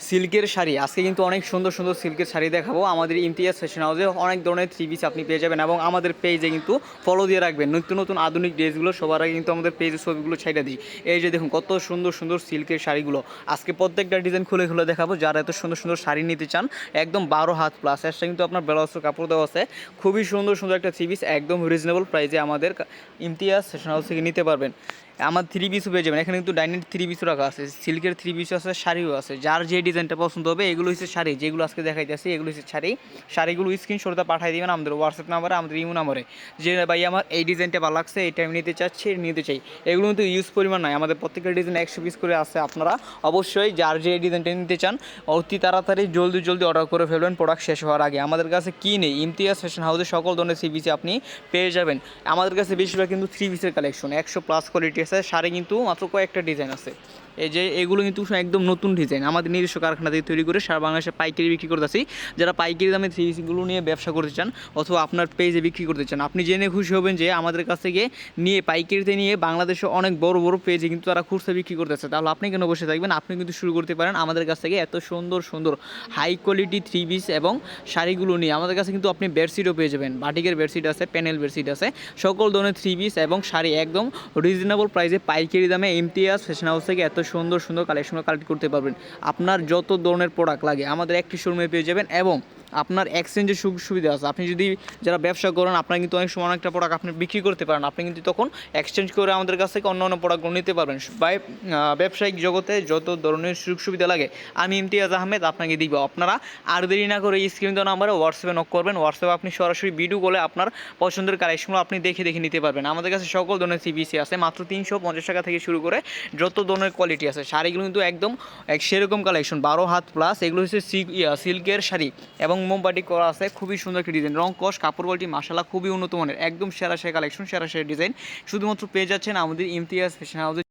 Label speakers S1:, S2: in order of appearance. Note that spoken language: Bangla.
S1: সিল্কের শাড়ি। আজকে কিন্তু অনেক সুন্দর সুন্দর সিল্কের শাড়ি দেখাবো। আমাদের ইমতিয়াজ ফ্যাশন হাউসে অনেক ধরনের থ্রি পিস আপনি পেয়ে যাবেন এবং আমাদের পেজে কিন্তু ফলো দিয়ে রাখবেন। নিত্য নতুন আধুনিক ড্রেসগুলো সবার আগে কিন্তু আমাদের পেজে ছবিগুলো ছাইড়া দিই। এই যে দেখুন, কত সুন্দর সুন্দর সিল্কের শাড়িগুলো। আজকে প্রত্যেকটা ডিজাইন খুলে খুলে দেখাবো। যারা এত সুন্দর সুন্দর শাড়ি নিতে চান, একদম বারো হাত প্লাস এসটা কিন্তু আপনার ব্লাউজের কাপড় দেওয়া আছে। খুবই সুন্দর সুন্দর একটা থ্রি পিস একদম রিজনেবল প্রাইসে আমাদের ইমতিয়াজ ফ্যাশন হাউস থেকে নিতে পারবেন। আমার থ্রি পিসও পেয়ে যাবেন এখানে কিন্তু ডাইনিং থ্রি পিসও রাখা আছে সিল্কের থ্রি পিসও আছে, শাড়িও আছে। যার যে ডিজাইনটা পছন্দ হবে, এগুলো হচ্ছে শাড়ি। যেগুলো আজকে দেখাইতেছি এগুলো হচ্ছে শাড়ি। শাড়িগুলো স্ক্রিনশটটা পাঠিয়ে দিবেন আমাদের হোয়াটসঅ্যাপ নাম্বারে আমাদের ইমো নাম্বারে যে ভাই আমার এই ডিজাইনটা ভালো লাগছে এটা আমি নিতে চাচ্ছি, নিতে চাই। এগুলো কিন্তু ইউজ পরিমাণ নয়। আমাদের প্রত্যেকটা ডিজাইন একশো পিস করে আছে আপনারা। অবশ্যই যার যে ডিজাইনটা নিতে চান, অতি তাড়াতাড়ি, জলদি জলদি অর্ডার করে ফেলবেন। প্রোডাক্ট শেষ হওয়ার আগে। আমাদের কাছে কী নেই? ইমতিয়াজ ফ্যাশন হাউসে সকল ধরনের সিবিসি আপনি পেয়ে যাবেন। আমাদের কাছে বেশিরভাগ কিন্তু থ্রি পিসের কালেকশন একশো প্লাস কোয়ালিটি আছে, শাড়ি কিন্তু মাত্র কয়েকটা ডিজাইন আছে। এই যে এগুলো কিন্তু একদম নতুন ডিজাইন আমাদের নিজস্ব কারখানা থেকে তৈরি করে সারা বাংলাদেশে পাইকারি বিক্রি করতেছি। যারা পাইকারি দামে থ্রি পিসগুলো নিয়ে ব্যবসা করতে চান অথবা আপনার পেজে বিক্রি করতে চান, আপনি জেনে খুশি হবেন যে আমাদের কাছ থেকে নিয়ে পাইকারিতে নিয়ে বাংলাদেশে অনেক বড় বড় পেজে কিন্তু তারা খুচরা বিক্রি করতেছে। তাহলে আপনি কেন বসে থাকবেন? আপনি কিন্তু শুরু করতে পারেন আমাদের কাছ থেকে এত সুন্দর সুন্দর হাই কোয়ালিটি থ্রি পিস এবং শাড়িগুলো নিয়ে। আমাদের কাছে কিন্তু আপনি বেডশিটও পেয়ে যাবেন। বাটিকের বেডশিট আছে প্যানেল বেডশিট আছে। সকল ধরনের থ্রি পিস এবং শাড়ি একদম রিজনেবল প্রাইসে পাইকারি দামে ইমতিয়াজ ফ্যাশন হাউস থেকে এত সুন্দর সুন্দর কালেকশন কালেক্ট করতে পারবেন। আপনার যত ধরনের প্রোডাক্ট লাগে, আমাদের একটি শোরুমে পেয়ে যাবেন এবং আপনার এক্সচেঞ্জের সুযোগ সুবিধা আছে। আপনি যদি যারা ব্যবসা করেন, আপনার কিন্তু অনেক সময় অনেকটা প্রোডাক্ট আপনি বিক্রি করতে পারেন। আপনি কিন্তু তখন এক্সচেঞ্জ করে আমাদের কাছ থেকে অন্য অন্য প্রোডাক্টগুলো নিতে পারবেন। বাই ব্যবসায়িক জগতে যত ধরনের সুযোগ সুবিধা লাগে, আমি ইমতিয়াজ আহমেদ আপনাকে দিব। আপনারা আর দেরি না করে এই স্ক্রিন দেওয়া নাম্বারে হোয়াটসঅ্যাপে নক করবেন। হোয়াটসঅ্যাপে আপনি সরাসরি ভিডিও কলে আপনার পছন্দের কালেকশনগুলো আপনি দেখে দেখে নিতে পারবেন। আমাদের কাছে সকল ধরনের সিবিসি আছে, মাত্র তিনশো পঞ্চাশ টাকা থেকে শুরু করে যত ধরনের কোয়ালিটি আছে। শাড়িগুলো কিন্তু একদম, এক সেরকম কালেকশন বারো হাত প্লাস এগুলো হচ্ছে সিল্কের শাড়ি এবং মোমবাটি করা আছে, খুবই সুন্দর একটি ডিজাইন রং কস, কাপড় কোয়ালিটি মাসালা খুবই উন্নত মানের, একদম সেরা সেরা কালেকশন সেরা সেরা ডিজাইন শুধুমাত্র পেয়ে যাচ্ছেন আমাদের ইমতিয়াজ ফ্যাশন হাউসে